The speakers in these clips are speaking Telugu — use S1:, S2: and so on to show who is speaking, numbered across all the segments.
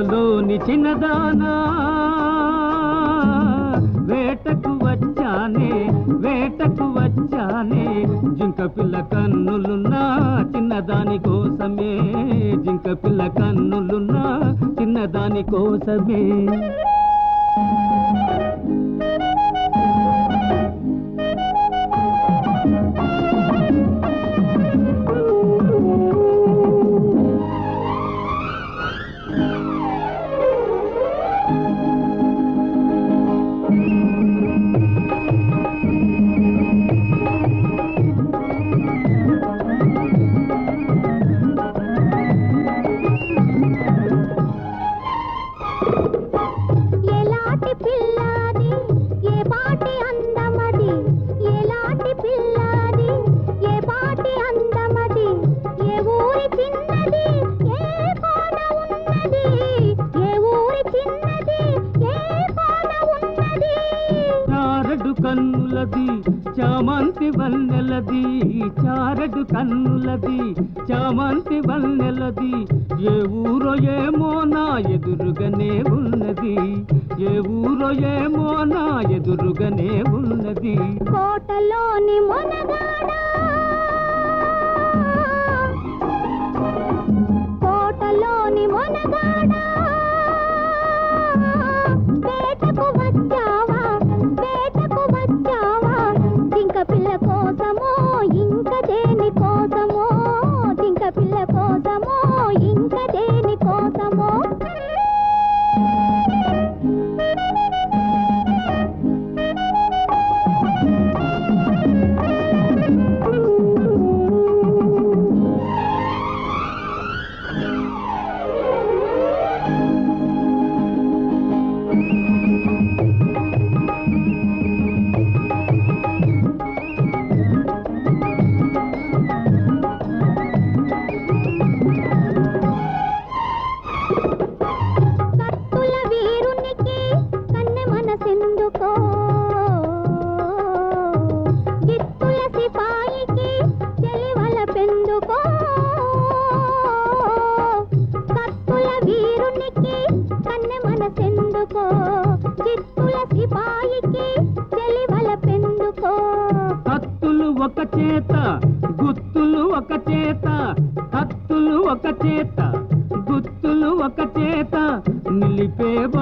S1: కోటలోని చిన్నదానా. వేటకు వచ్చానే వేటకు వచ్చానే. జింక పిల్ల కన్నులున్నా చిన్నదాని కోసమే. జింక పిల్ల కన్నులున్నా చిన్నదాని కోసమే. కన్నులది చామంతి వన్నెలది ఏ ఊరో ఏమో నా ఎదురుగానే ఉన్నది. ఏ ఊరో ఏమో నా ఎదురుగానే ఉన్నది.
S2: కోటలోని మొనగాడా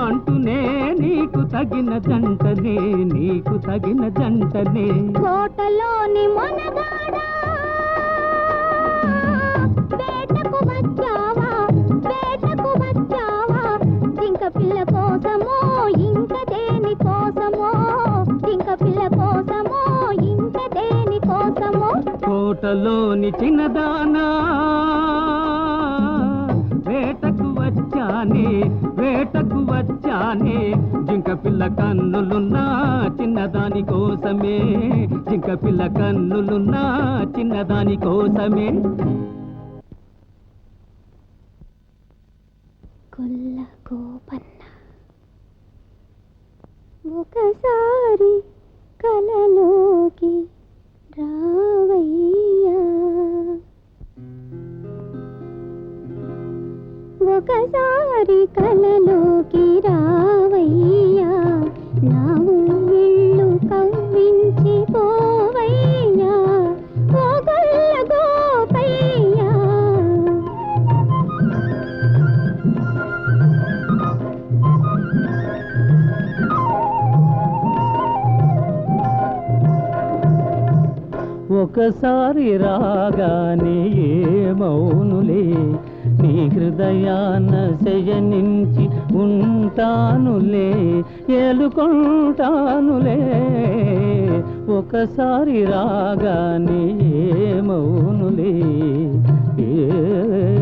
S1: బంటునే నీకు తగిన జంటనే నీకు తగిన జంటనే.
S2: కోటలోని మొనగాడ? వేటకు వచ్చావా? వేటకు వచ్చావా? జింక పిల్ల కోసమో ఇంక దేని కోసమో? జింక పిల్ల కోసమో ఇంక దేని కోసమో?
S1: కోటలోని చిన్నదానా? వచ్చానే. జింక పిల్ల కన్నులున్నా చిన్నదాని కోసమే. జింక పిల్ల కన్నులున్నా చిన్నదాని కోసమే.
S2: కొల్ల గోపన్న ఒకసారి కలలోకి రావయ్యా. ఒకసారి కలలోకి రావయ్యా. నావు ఇళ్ళు కవ్వించి పోవయ్యా. ఓ గొల్ల గోపయ్యా.
S1: ఒకసారి రాగానే ఏమౌనులే నీ హృదయాన శయనించి ఉంటానులే ఏలుకుంటానులే. ఒకసారి రాగానే మౌనులే ఏ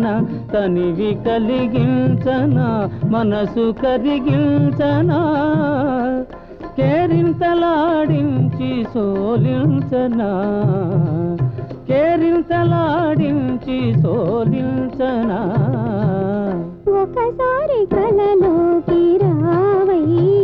S1: ఒలికించనా తనివి కలిగించన మనసు కరిగించన? కేరింతలాడించి సోలించన? కేరింతలాడించి సోలించన?
S2: ఒకసారి కలలోకి రావయ్యా.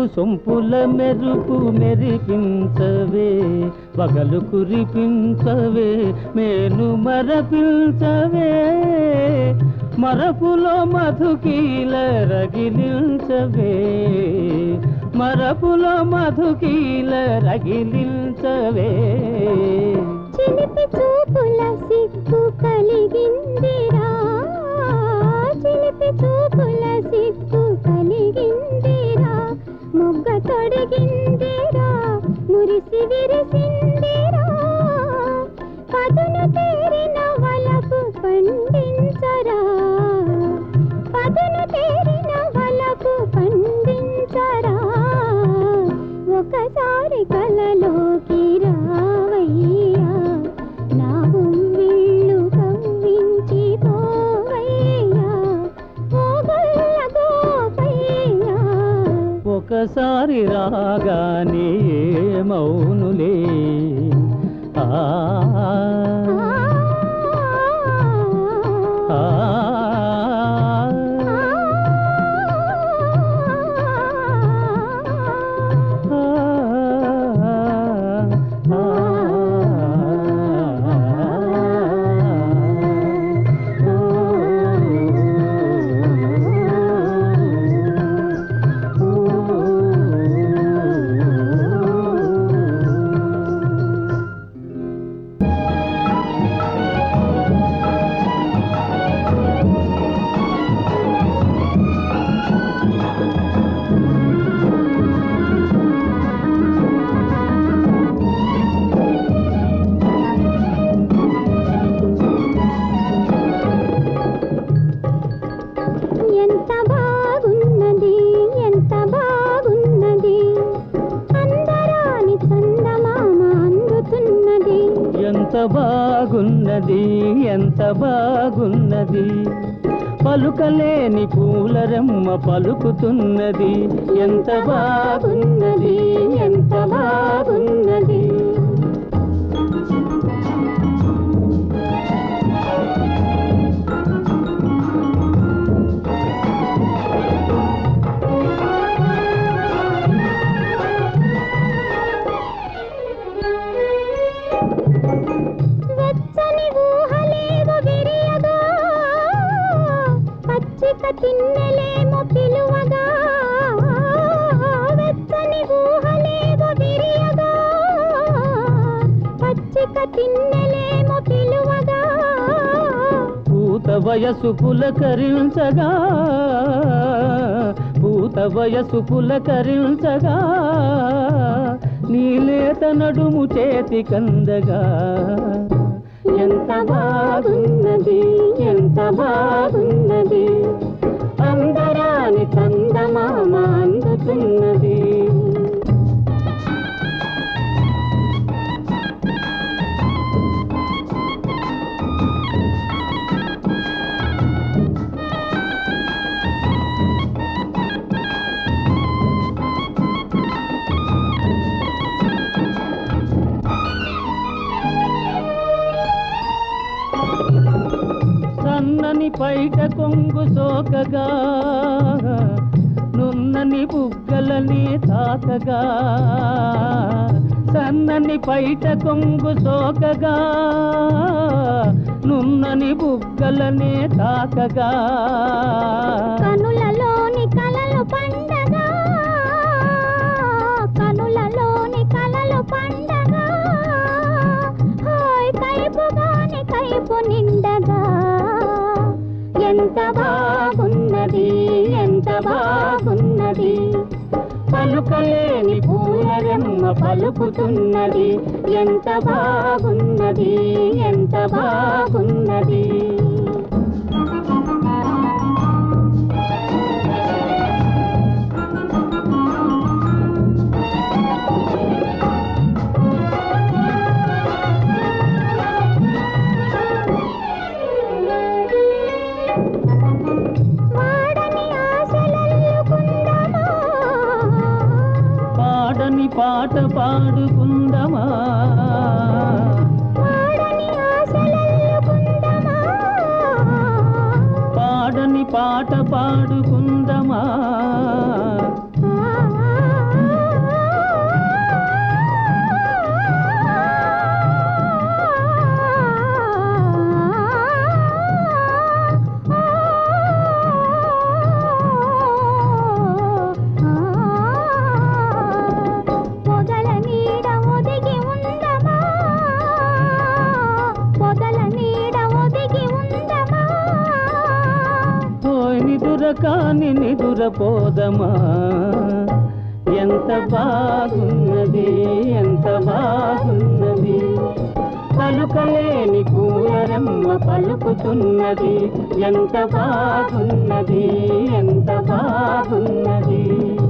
S1: వంపు సొంపుల మెరుపు మెరిపించవే పగలు కురిపించవే మేలు మరపించవే. మరపులో మధుకీల రగిలించవే మరపులో మధుకీల రగిలించవే
S2: చిలిపి చూపుల సిగ్గు కలిగిందిరా చిలిపి చూపుల సిగ్గు కలిగింది తొడిగిందిరా మురిసి విరిసిందిరా పదును ఒకసారి
S1: రాగానే మౌనులే. ఆ ఆ,
S2: బాగున్నది ఎంత బాగున్నది?
S1: పలుకలేని పూలరమ్మ పలుకుతున్నది ఎంత బాగున్నది? ఎంత బాగున్నది?
S2: పచ్చిక పిలువగా వెచ్చని ఊహలేవో విరియగా పచ్చిక తిన్నెలేమో పిలువగా
S1: పూత వయసు పులకరించగా పూత వయసు పులకరించగా నీలేత నడుము చేతి కందగా. ఎంత బాగున్నది ఎంత బాగున్నది అందరాని చందమామ అందుతున్నది. సన్నని పైట కొంగు సోకగా నున్నని బుగ్గలని తాకగా సన్నని పైట కొంగు సోకగా నున్నని బుగ్గలనే తాకగా
S2: కనులలోని కలలు పండగా కనులలోని కలలు పండగా కైపుగాని కైపుని ఎంత బాగున్నది ఎంత బాగున్నది?
S1: పలుకలేని పూలరెమ్మ పలుకుతున్నది ఎంత బాగున్నది ఎంత బాగున్నది? పాట పాడుకుందమా? పాడని పాట పాడుకుందమా కాని నిదురపోదమా? ఎంత బాగున్నది ఎంత బాగున్నది? పలుకలేని కూలరమ్మ పలుకుతున్నది. ఎంత బాగున్నది ఎంత బాగున్నది?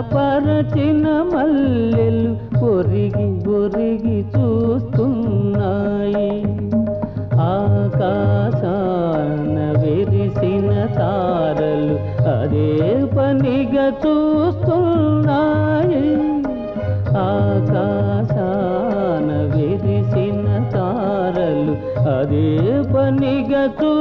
S1: పరచిన మల్లెలు ఒరిగి ఒరిగి చూస్తున్నాయి. ఆకాశాన విరిసిన తారలు అదే పనిగా చూస్తున్నాయి. ఆకాశాన విరిసిన తారలు అదే పనిగా చూ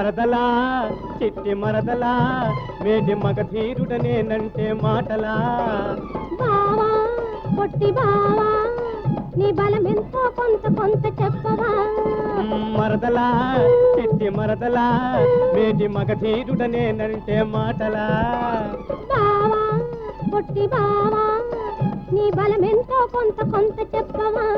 S3: మరదలా చిట్టి మరదలా మేటి మగ ధీరుడనేనంటే మాటలా.
S2: బావా పొట్టి బావా నీ బలం ఎంతో కొంత కొంత చెప్పవా?
S3: మరదలా చిట్టి మరదలా మేటి మగ ధీరుడనేనంటే మాటలా.
S2: బావా పొట్టి బావా నీ బలం ఎంతో కొంత కొంత చెప్పవా?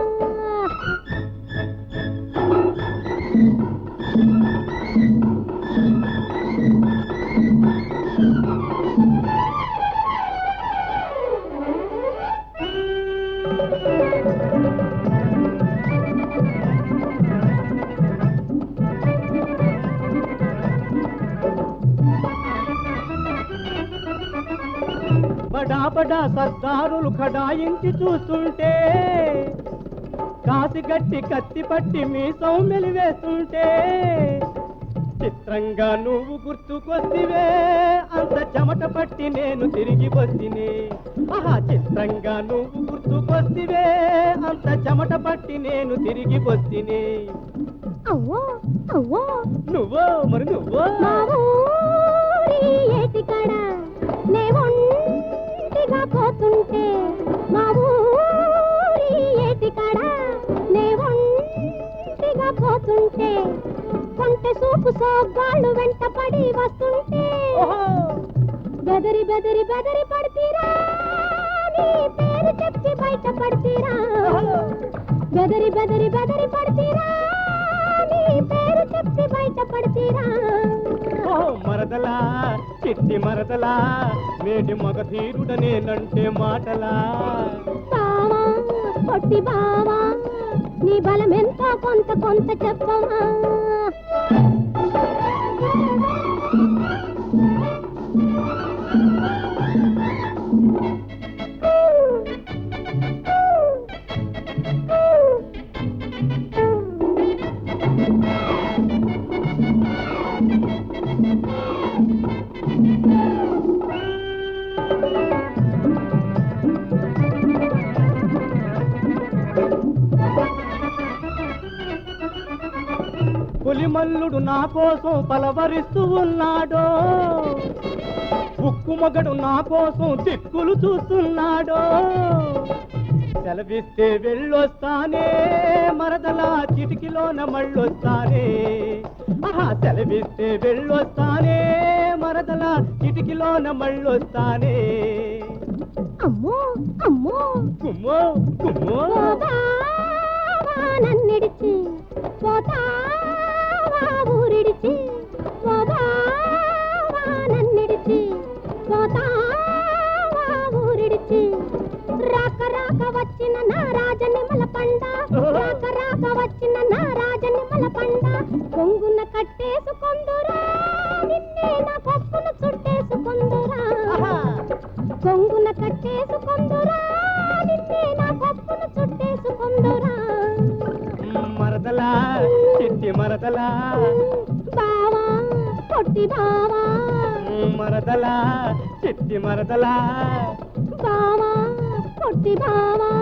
S3: బడా బడా సర్దారులు ఖడాయించి చూస్తుంటే కాసి గట్టి కత్తి పట్టి మీ సౌమ్యలు వేస్తుంటే చిత్రంగా నువ్వు గుర్తుకొస్తివే అంత చెమట పట్టి నేను తిరిగి వస్తిని. ఆహా చిత్రంగా నువ్వు గుర్తుకొస్తివే అంత చెమట పట్టి నేను తిరిగి వస్తిని. నువ్వో మరి నువ్వో.
S2: చూస్తుంటే మా ఊరి ఏటి కాడ నే ఒంటిగా పోతుంటే కొంటె సూపు సోగ్గాళ్ళు వెంట పడి వస్తుంటే బెదరి బెదరి బెదరి పడితీరా నీ పేరు చెప్పి బయట పడితీరా బెదరి బెదరి బెదరి పడితీరా. పేరు చెప్పి బయట పడితీరా
S3: ఓ మరదలా చిట్టి మరదలా నేటి మగ ధీరుడనేనంటే మాటలా.
S2: బావా పొట్టి బావా నీ బలం ఎంతో కొంత కొంత చెప్పవా
S3: పులిమల్లుడు నా కోసం పలవరిస్తూ ఉన్నాడో. ఉక్కు మగడు నా కోసం దిక్కులు చూస్తున్నాడో. సెలవిస్తే వెళ్ళొస్తానే మరదలా చిటికిలోన మళ్ళొస్తానే. ఆహా సెలవిస్తే వెళ్ళొస్తానే మరదలా చిటికిలోన మళ్ళొస్తానే.
S2: అమ్మో అమ్మో.
S3: కుమ్మో కుమ్మో.
S2: నన్నిడిచి? పోతావా
S3: మరదలా.
S2: బావా పొట్టి బావా.
S3: మరదలా చిట్టి మరదలా.
S2: బావా పొట్టి బావా.